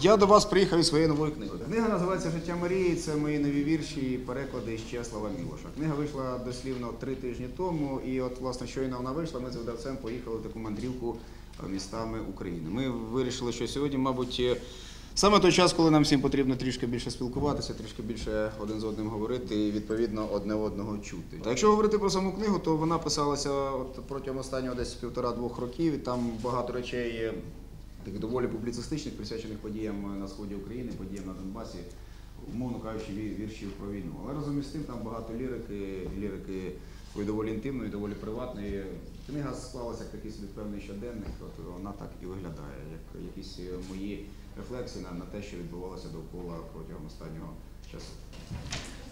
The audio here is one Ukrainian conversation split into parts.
Я до вас приїхав із своєю новою книгою. Книга називається Життя Марії. Це мої нові вірші і переклади з Чеслава Мілоша. Книга вийшла дослівно три тижні тому, і от власне щойно вона вийшла. Ми з видавцем поїхали в таку мандрівку е, містами України. Ми вирішили, що сьогодні, мабуть, е, саме той час, коли нам всім потрібно трішки більше спілкуватися, трішки більше один з одним говорити і відповідно одне одного чути. Та якщо говорити про саму книгу, то вона писалася от протягом останнього десь півтора-двох років. І там багато речей. Таких доволі публіцистичних, присвячених подіям на сході України, подіям на Донбасі, умовно кажучи, ві- віршів про війну. Але разом із тим там багато лірики, лірики доволі інтимної, доволі приватної. Книга склалася як такий собі певний щоденник, от вона так і виглядає, як якісь е, мої рефлексії на, на те, що відбувалося довкола протягом останнього часу.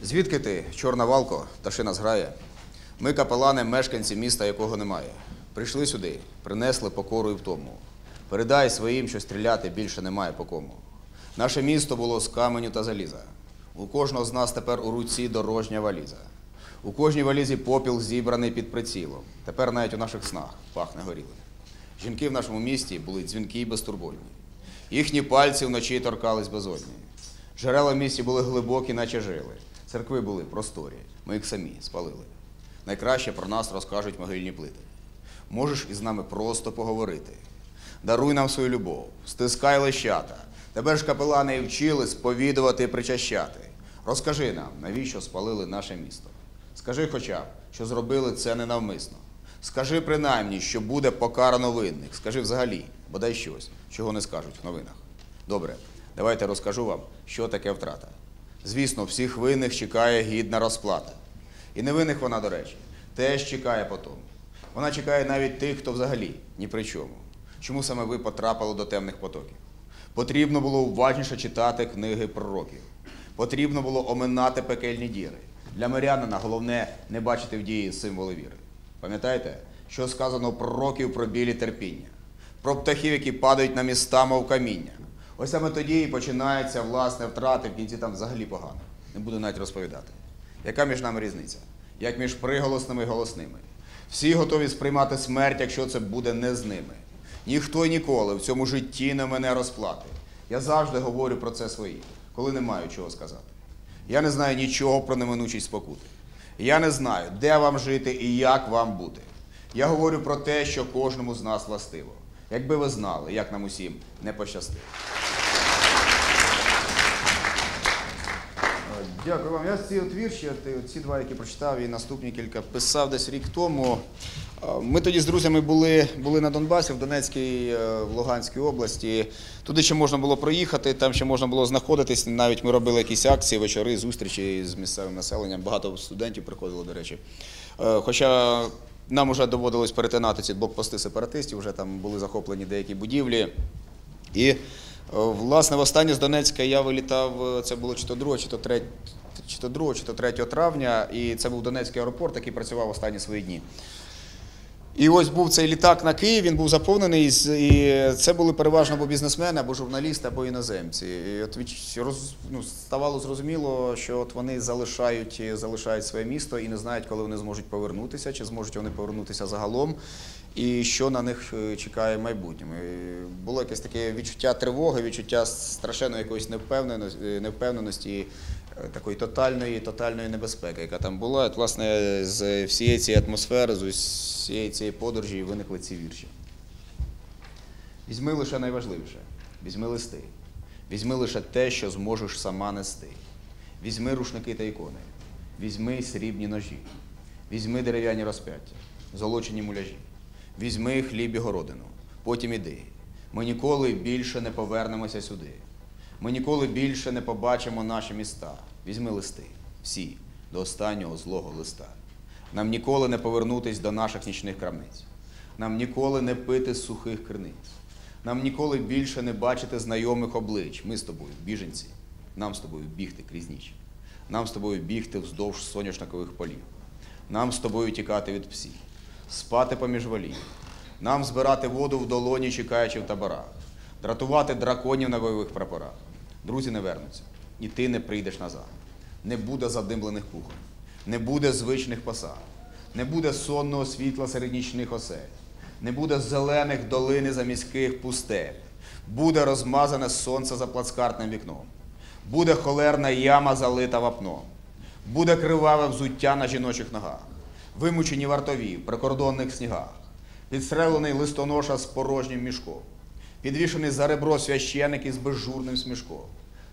Звідки ти, чорна валко, пташина зграє? Ми капелани, мешканці міста, якого немає. Прийшли сюди, принесли покору і втому. Передай своїм, що стріляти більше немає по кому. Наше місто було з каменю та заліза. У кожного з нас тепер у руці дорожня валіза. У кожній валізі попіл зібраний під прицілом. Тепер навіть у наших снах пахне горілим. Жінки в нашому місті були дзвінкі й безтурботні. Їхні пальці вночі торкались безодні. Джерела в місті були глибокі, наче жили. Церкви були просторі. Ми їх самі спалили. Найкраще про нас розкажуть могильні плити. Можеш із нами просто поговорити. Даруй нам свою любов, стискай лещата. Тебе ж капелани і вчили сповідувати і причащати. Розкажи нам, навіщо спалили наше місто. Скажи хоча б, що зробили це ненавмисно. Скажи принаймні, що буде покарано винних. Скажи взагалі, бодай щось, чого не скажуть в новинах. Добре, давайте розкажу вам, що таке втрата. Звісно, всіх винних чекає гідна розплата. І невинних вона, до речі, теж чекає потом. Вона чекає навіть тих, хто взагалі ні при чому. Чому саме ви потрапили до темних потоків? Потрібно було уважніше читати книги пророків. Потрібно було оминати пекельні діри. Для мирянина головне не бачити в дії символи віри. Пам'ятаєте, що сказано пророків про білі терпіння, про птахів, які падають на міста, мов каміння. Ось саме тоді і починається власне втрати, в кінці там взагалі погано. Не буду навіть розповідати. Яка між нами різниця? Як між приголосними і голосними? Всі готові сприймати смерть, якщо це буде не з ними. Ніхто ніколи в цьому житті не мене розплати. Я завжди говорю про це своїм, коли не маю чого сказати. Я не знаю нічого про неминучість спокути. Я не знаю, де вам жити і як вам бути. Я говорю про те, що кожному з нас властиво. Якби ви знали, як нам усім не пощастило. Дякую вам. Я ці от вірші, от, ці два, які прочитав, і наступні кілька писав десь рік тому. Ми тоді з друзями були, були на Донбасі, в Донецькій, е, в Луганській області. Туди ще можна було проїхати, там ще можна було знаходитись. Навіть ми робили якісь акції, вечори, зустрічі з місцевим населенням. Багато студентів приходило, до речі. Е, Хоча нам вже доводилось перетинати ці блокпости сепаратистів, вже там були захоплені деякі будівлі. І власне востаннє з Донецька я вилітав, е, це було чи то 2, чи то 3, чи то 2, чи то 3 травня, і це був Донецький аеропорт, який працював останні свої дні. І ось був цей літак на Київ, він був заповнений, і це були переважно або бізнесмени, або журналісти, або іноземці. І от роз, ну, ставало зрозуміло, що от вони залишають, залишають своє місто і не знають, коли вони зможуть повернутися, чи зможуть вони повернутися загалом, і що на них е, чекає. І було якесь таке відчуття тривоги, відчуття страшенної якоїсь невпевненості, невпевненості е, такої тотальної, тотальної небезпеки, яка там була. От, власне, з всієї цієї атмосфери, з усієї цієї подорожі виникли ці вірші. Візьми лише найважливіше, візьми листи, візьми лише те, що зможеш сама нести. Візьми рушники та ікони, візьми срібні ножі, візьми дерев'яні розп'яття, золочені муляжі, візьми хліб і городину, потім іди. Ми ніколи більше не повернемося сюди. Ми ніколи більше не побачимо наші міста. Візьми листи, всі, до останнього злого листа. Нам ніколи не повернутись до наших нічних крамниць. Нам ніколи не пити з сухих криниць. Нам ніколи більше не бачити знайомих облич. Ми з тобою, біженці. Нам з тобою бігти крізь ніч. Нам з тобою бігти вздовж соняшникових полів. Нам з тобою тікати від псів, спати поміж валів. Нам збирати воду в долоні, чекаючи в таборах, дратувати драконів на бойових прапорах. Друзі не вернуться, і ти не прийдеш назад. Не буде задимлених кухонь, не буде звичних посад, не буде сонного світла серед нічних осель, не буде зелених долини заміських пустель, Буде розмазане сонце за плацкартним вікном. Буде холерна яма залита вапном. Буде криваве взуття на жіночих ногах. Вимучені вартові в прикордонних снігах. Підстрелений листоноша з порожнім мішком. Підвішений за ребро священик із безжурним смішком.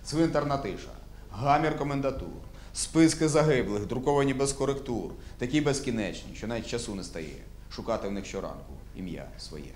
Цвинтарна тиша, гамір комендатур, списки загиблих, друковані без коректур, такі безкінечні, що навіть часу не стає шукати в них щоранку ім'я своє.